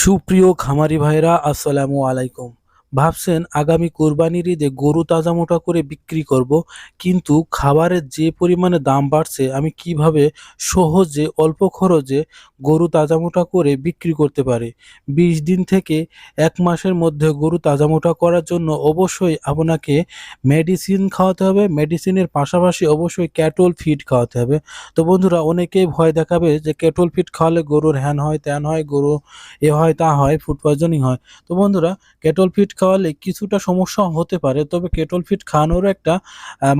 সুপ্রিয় খামারি ভাইরা আসসালামু আলাইকুম। ভাবছেন, আগামী কোরবানির ঈদে গরু তাজা মোটা করে বিক্রি করব, কিন্তু খাবারের যে পরিমাণে দাম বাড়ছে, আমি কীভাবে সহজে, অল্প খরচে গরু তাজা মোটা করে বিক্রি করতে পারি? বিশ দিন থেকে এক মাসের মধ্যে গরু তাজা মোটা করার জন্য অবশ্যই আপনাকে মেডিসিন খাওয়াতে হবে। মেডিসিনের পাশাপাশি অবশ্যই ক্যাটল ফিড খাওয়াতে হবে। তো বন্ধুরা, অনেকেই ভয় দেখাবে যে ক্যাটল ফিড খাওয়ালে গরুর হ্যান হয়, ত্যান হয়, গরু এ হয়, তা হয়, ফুড পয়জনিং হয়। তো বন্ধুরা, ক্যাটল ফিড খাওয়ালে কিছুটা সমস্যা হতে পারে, তবে কেটল ফিট খাওয়ানোরও একটা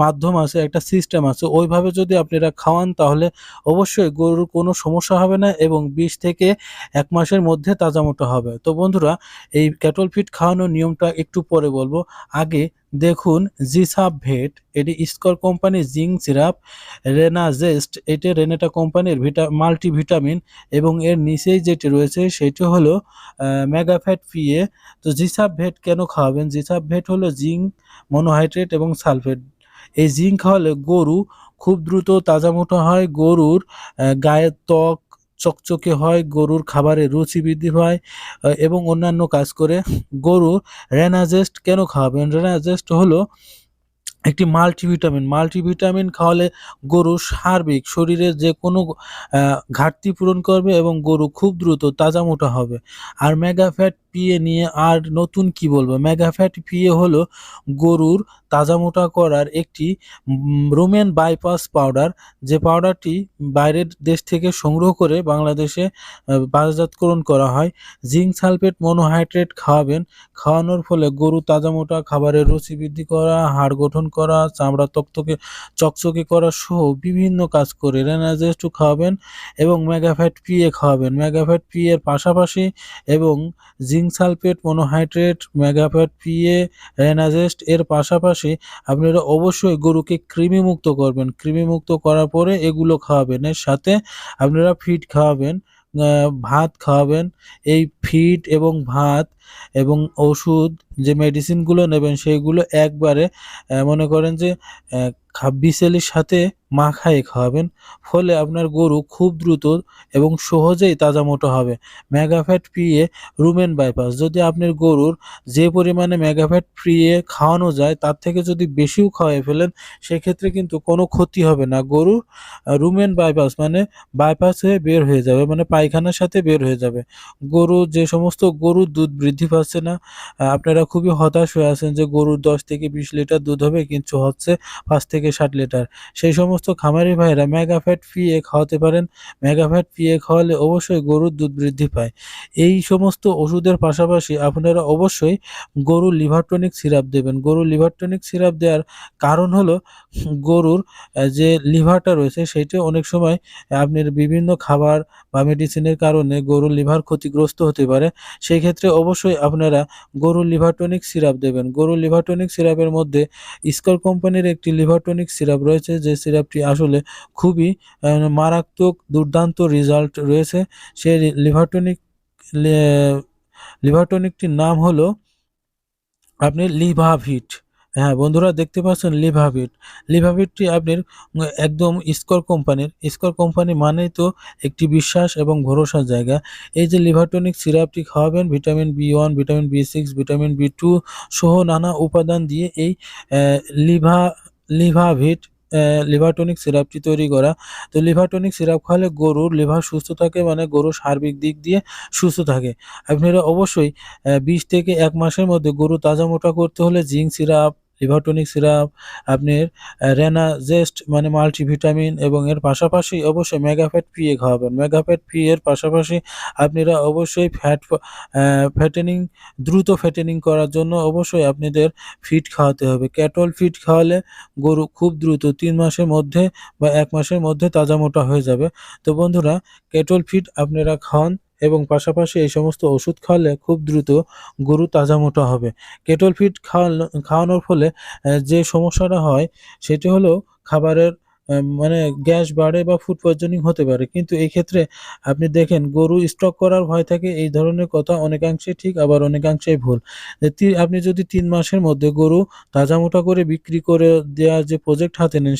মাধ্যম আছে, একটা সিস্টেম আছে। ওইভাবে যদি আপনারা খাওয়ান, তাহলে অবশ্যই গরুর কোনো সমস্যা হবে না এবং বিশ থেকে এক মাসের মধ্যে তাজা মোটা হবে। তো বন্ধুরা, এই কেটল ফিট খাওয়ানোর নিয়মটা একটু পরে বলব। আগে দেখুন জিসাব ভেট এটি স্কর কোম্পানির জিঙ্ক সিরাপ রেনাজেস্ট এটি রেনেটা কোম্পানির ভিটা মাল্টিভিটামিন এবং এর নিচেই যেটি রয়েছে সেটি হলো মেগাফ্যাট পিএ তো জিসাব ভেট কেন খাওয়াবেন? জিসাব ভেট হলো জিঙ্ক মনোহাইড্রেট এবং সালফেট এই জিঙ্ক খাওয়ালে গরু, খুব দ্রুত তাজা মোটা হয়। গরুর গায়ের ত্বক চকচকে হয়, গরুর খাবারে রুচি বৃদ্ধি হয় এবং অন্যান্য কাজ করে। গরু রেনাজেস্ট কেন খাওয়াবেন? রেনাজেস্ট হলো একটি মাল্টিভিটামিন। মাল্টিভিটামিন খাওয়ালে গরু সার্বিক শরীরের যে কোনো ঘাটতি পূরণ করবে এবং গরু খুব দ্রুত তাজা মোটা হবে। আর মেগাফ্যাট পিএ নিয়ে আর নতুন কি বলব? মেগাফ্যাট পিএ হলো গরুর তাজা মোটা করার একটি রোমেন বাইপাস পাউডার যে পাউডারটি বাইরের দেশ থেকে সংগ্রহ করে বাংলাদেশে বাজারজাতকরণ করা হয়। জিঙ্ক সালফেট মনোহাইড্রেট খাওয়াবেন। খাওয়ানোর ফলে গরু তাজা মোটা খাবারের রুচি বৃদ্ধি করা, হাড় গঠন করা, চামড়া তক্তকে, চকচকে করা সহ বিভিন্ন কাজ করে রেনাজেস্টু খাওয়াবেন এবং মেগাফ্যাট পিএ খাওয়াবেন। মেগাফ্যাট পি এর পাশাপাশি এবং জিঙ্ক সালফেট মনোহাইড্রেট মেগাফ্যাট পিএ রেনাজেস্ট এর পাশাপাশি আপনারা অবশ্যই গরুকে কৃমিমুক্ত করবেন। কৃমিমুক্ত করার পরে এগুলো খাওয়াবেন। এর সাথে আপনারা ফিড খাওয়াবেন ভাত খাওয়াবেন। এই ফিড এবং ভাত এবং ওষুধ যে মেডিসিনগুলো নেবেন সেইগুলো একবারে মনে করেন যে বিসেলির সাথে মাখায়ে খাওয়াবেন, ফলে আপনার গরু খুব দ্রুত এবং সহজেই তাজা মোটা হবে। মেগাফ্যাট পিএ রুমেন বাইপাস, যদি আপনার গরুর যে পরিমাণে মেগাফ্যাট পিএ খাওয়ানো যায়, তার থেকে যদি বেশিও খাওয়াই ফেলেন, সেক্ষেত্রে কিন্তু কোনো ক্ষতি হবে না। গরুর রুমেন বাইপাস মানে বাইপাস হয়ে বের হয়ে যাবে মানে পায়খানার সাথে বের হয়ে যাবে। গরু, যে সমস্ত গরুর দুধ বৃদ্ধি পাচ্ছে না আপনারা খুবই হতাশ হয়ে আছেন যে গরুর দশ থেকে বিশ লিটার দুধ হবে, কিন্তু হচ্ছে পাঁচ থেকে ষাট লিটার। সেই সমস্ত খামারি ভাইরা মেগাফ্যাট পিএ খাওয়াতে পারেন। মেগাফ্যাট পিএ খাওয়ালে অবশ্যই গরুর দুধ বৃদ্ধি পায়। এই সমস্ত ওষুধের পাশাপাশি আপনারা অবশ্যই গরুর লিভার টনিক সিরাপ দেবেন। গরুর লিভার টনিক সিরাপ দেওয়ার কারণ হলো গরুর যে লিভারটা রয়েছে সেটা অনেক সময় আপনার বিভিন্ন খাবার বা মেডিসিনের কারণে গরুর লিভার ক্ষতিগ্রস্ত হতে পারে। সেই ক্ষেত্রে অবশ্যই আপনারা গরুর লিভার টনিক সিরাপ দেবেন। গরুর লিভার টনিক সিরাপের মধ্যে স্কর কোম্পানির একটি লিভার টনিক সিরাপ রয়েছে যে সিরাপটি আসলে খুবই মারাত্মক দুর্দান্ত রেজাল্ট রয়েছে। সেই লিভার টনিক লিভার টনিকটির নাম হলো আপনি লিভাভিট। হ্যাঁ বন্ধুরা দেখতে পাচ্ছেন লিভাভিট। লিভাভিটটি আপনার একদম স্কর কোম্পানির। স্কর কোম্পানি মানেই তো একটি বিশ্বাস এবং ভরসার জায়গা। এই যে লিভারটনিক সিরাপটি খাওয়াবেন, vitamin B one, vitamin B six, vitamin B two সহ নানা উপাদান দিয়ে এই লিভা, লিভাভিট লিভারটনিক সিরাপটি তৈরি করা। তো লিভারটনিক সিরাপ খাওয়ালে গরুর লিভার সুস্থ থাকে মানে গরু সার্বিক দিক দিয়ে সুস্থ থাকে। আপনারা অবশ্যই বিশ থেকে এক মাসের মধ্যে গরু তাজা মোটা করতে হলে জিঙ্ক সিরাপ লিভারটনিক সিরাপ আপনার রেনা জেস্ট মানে মাল্টিভিটামিন এবং এর পাশাপাশি অবশ্যই মেগাফ্যাট পিএ খাওয়াবেন। মেগাফ্যাট পি এর পাশাপাশি আপনারা অবশ্যই ফ্যাট ফ্যাটেনিং দ্রুত ফ্যাটেনিং করার জন্য অবশ্যই আপনাদের ফিড খাওয়াতে হবে। ক্যাটল ফিড খাওয়ালে গরু খুব দ্রুত তিন মাসের মধ্যে বা এক মাসের মধ্যে তাজা মোটা হয়ে যাবে। তো বন্ধুরা ক্যাটল ফিড আপনারা খাওয়ান এবং পাশাপাশি এই সমস্ত ওষুধ খাওয়ালে খুব দ্রুত গরু তাজা মোটা হবে। কেটল ফিড খাওয়ানো খাওয়ানোর ফলে যে সমস্যাটা হয়, সেটি হলো খাবারের মানে গ্যাস বাড়ে বা ফুড পয়জনিং হতে পারে। কিন্তু এই ক্ষেত্রে আপনি দেখেন, গরু স্টক করার ভয় থাকে, এই ধরনের কথা অনেকাংশে ঠিক, আবার অনেকাংশেই ভুল। আপনি যদি তিন মাসের মধ্যে গরু তাজা মোটা করে বিক্রি করে দেওয়ার যে প্রজেক্ট হাতে নেন